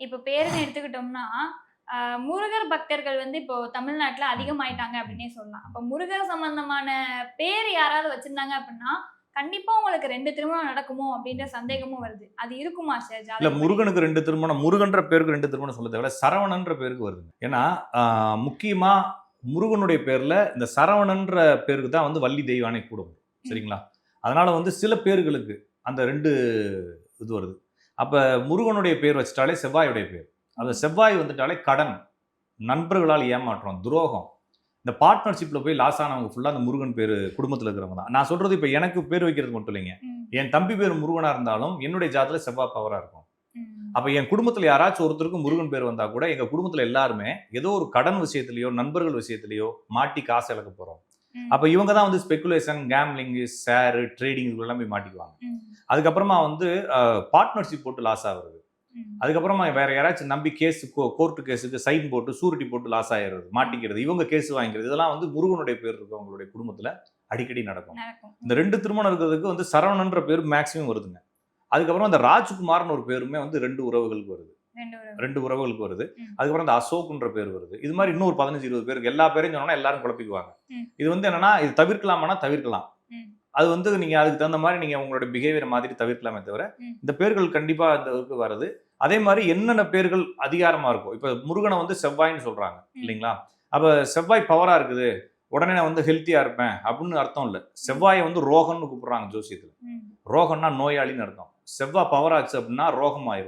இப்போ பேருன்னு எடுத்துக்கிட்டோம்னா முருகர் பக்தர்கள் வந்து இப்போ தமிழ்நாட்டுல அதிகமாயிட்டாங்க அப்படின்னே சொல்லலாம். அப்போ முருகர் சம்பந்தமான பேர் யாராவது வச்சிருந்தாங்க அப்படின்னா கண்டிப்பா உங்களுக்கு ரெண்டு திருமணம் நடக்குமோ அப்படின்ற சந்தேகமும் வருது. அது இருக்குமா சார் இல்ல? முருகனுக்கு ரெண்டு திருமணம் முருகன்ற பேருக்கு ரெண்டு திருமணம் சொல்ல தேவையில்ல சரவணன்ற பேருக்கு வருதுங்க ஏன்னா முக்கியமா முருகனுடைய பேர்ல இந்த சரவணன்ற பேருக்கு தான் வந்து வள்ளி தெய்வானை கூட வரும். சரிங்களா? அதனால வந்து சில பேர்களுக்கு அந்த ரெண்டு இது வருது. அப்ப முருகனுடைய பேர் வச்சுட்டாலே செவ்வாயுடைய பேர். அந்த செவ்வாய் வந்துட்டாலே கடன் நண்பர்களால் ஏமாற்றம் துரோகம். இந்த பார்ட்னர்ஷிப்ல போய் லாஸ் ஆனவங்க ஃபுல்லா அந்த முருகன் பேர் குடும்பத்துல இருக்கிறவங்க தான். நான் சொல்றது இப்ப எனக்கு பேர் வைக்கிறது மட்டும் இல்லைங்க. என் தம்பி பேர் முருகனா இருந்தாலும் என்னுடைய ஜாதத்துல செவ்வாய் பவரா இருக்கும். அப்ப என் குடும்பத்துல யாராச்சும் ஒருத்தருக்கு முருகன் பேர் வந்தா கூட எங்க குடும்பத்துல எல்லாருமே ஏதோ ஒரு கடன் விஷயத்திலயோ நண்பர்கள் விஷயத்திலயோ மாட்டி காசு இழக்க போறோம். ம், அப்ப இவங்க தான் வந்து ஸ்பெகுலேஷன் கேம்லிங் ஷேர் ட்ரேடிங் இதுலாம் போய் மாட்டிக்குவாங்க. அதுக்கப்புறமா வந்து பார்ட்னர்ஷிப் போட்டு லாஸ் ஆகுறது. அதுக்கப்புறமா வேற யாராச்சும் நம்பி கேஸ் கோர்ட்டு கேஸுக்கு சைன் போட்டு சூரிட்டி போட்டு லாஸ் ஆயிடுறது மாட்டிக்கிறது இவங்க கேஸ் வாங்கிக்கிறது இதெல்லாம் வந்து முருகனுடைய பேர் இருக்கவங்களுடைய குடும்பத்துல அடிக்கடி நடக்கும். நடக்கும். இந்த ரெண்டு திருமணம் இருக்கிறதுக்கு வந்து சரவணன்ற பேர் மேக்ஸிமம் வருதுங்க. அதுக்கப்புறம் அந்த ராஜ்குமார்னு ஒரு பேருமே வந்து ரெண்டு உறவுகளுக்கு வருது. ரெண்டு உறவுகளுக்கு வருது. அதுக்கப்புறம் இந்த அசோக்ன்ற பேர் வருது. இது மாதிரி இன்னொரு பதினஞ்சு இருபது பேருக்கு எல்லா பேரையும் சொன்னோம்னா எல்லாரும் குழப்பிக்குவாங்க. இது வந்து என்னன்னா இது தவிர்க்கலாமானா தவிர்க்கலாம். அது வந்து நீங்க அதுக்கு தகுந்த மாதிரி நீங்க உங்களோட பிஹேவியர் மாதிரி தவிர்க்கலாமே தவிர. இந்த பேர்கள் கண்டிப்பா இந்த இதுக்கு வருது. அதே மாதிரி என்னென்ன பேர்கள் அதிகாரமா இருக்கும் இப்ப முருகனை வந்து செவ்வாய்ன்னு சொல்றாங்க. இல்லைங்களா? அப்ப செவ்வாய் பவரா இருக்குது. உடனே நான் வந்து ஹெல்த்தியா இருப்பேன் அப்படின்னு அர்த்தம் இல்ல. செவ்வாயை வந்து ரோகம்னு கூப்பிடுறாங்க ஜோசியத்துல. ம், ரோகம்னா நோயாளின்னு அர்த்தம். செவ்வாய் பவர் ஆச்சு அப்படின்னா ரோகம் ஆயிரும்